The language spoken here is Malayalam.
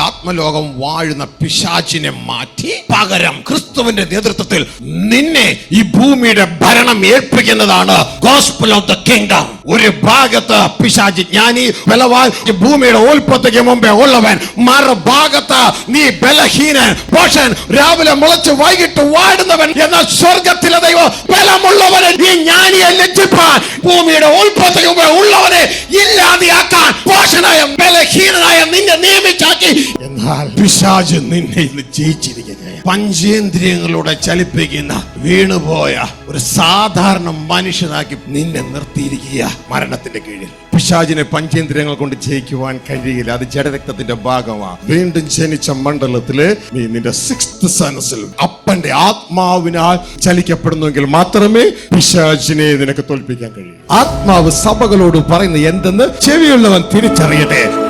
ആത്മലോകം വാഴുന്ന പിശാചിനെ മാറ്റി പകരം ക്രിസ്തുവിന്റെ നേതൃത്വത്തിൽ നിന്നെ ഈ ഭൂമിയുടെ ഭരണം ഏൽപ്പിക്കുന്നതാണ് ഗോസ്പൽ ഓഫ് ദ കിങ്ഡം ഒരു ഭാഗത്ത് പിശാചി ജ്ഞാനി ബലവാൻ ഭൂമിയുടെ ഓൽപ്പത്തേക്ക് മുമ്പേ ഉള്ളവൻ മറുഭാഗത്ത് നീ ബലഹീനൻ പോഷൻ രാവിലെ മുളച്ച് വൈകിട്ട് വാടുന്നവൻ എന്ന സ്വർഗത്തിലെ ദൈവം ബലമുള്ളവനെ ഈ ജ്ഞാനിയെ ലജ്ജിപ്പാൻ ഭൂമിയുടെ ഓൽപ്പത്തേക്ക് മുമ്പേ ഉള്ളവനെ ഇല്ലാതെയാക്കാൻ പോഷനായ ബലഹീനനായ നിന്നെ നിയമിച്ചാക്കി എന്നാൽ പിശാജ് നിന്നെ ഇന്ന് ജയിച്ചിരിക്കുന്നത് പഞ്ചേന്ദ്രിയങ്ങളോടെ ചലിപ്പിക്കുന്ന വീണുപോയ ഒരു സാധാരണ മനുഷ്യനാക്കി നിന്നെ നിർത്തിയിരിക്കുക മരണത്തിന്റെ കീഴിൽ. പിശാജിനെ പഞ്ചേന്ദ്രിയങ്ങൾ കൊണ്ട് ജയിക്കുവാൻ കഴിയില്ല. അത് ജഡരക്തത്തിന്റെ ഭാഗമാണ് വീണ്ടും ജനിച്ച മണ്ഡലത്തിൽ നീ നിന്റെ സിക്സ്ത് സനസിൽ അപ്പന്റെ ആത്മാവിനാൽ ചലിക്കപ്പെടുന്നുവെങ്കിൽ മാത്രമേ പിശാജിനെ നിനക്ക് തോൽപ്പിക്കാൻ കഴിയൂ. ആത്മാവ് സഭകളോട് പറയുന്നത് എന്തെന്ന് ചെവിയുള്ളവൻ തിരിച്ചറിയട്ടെ.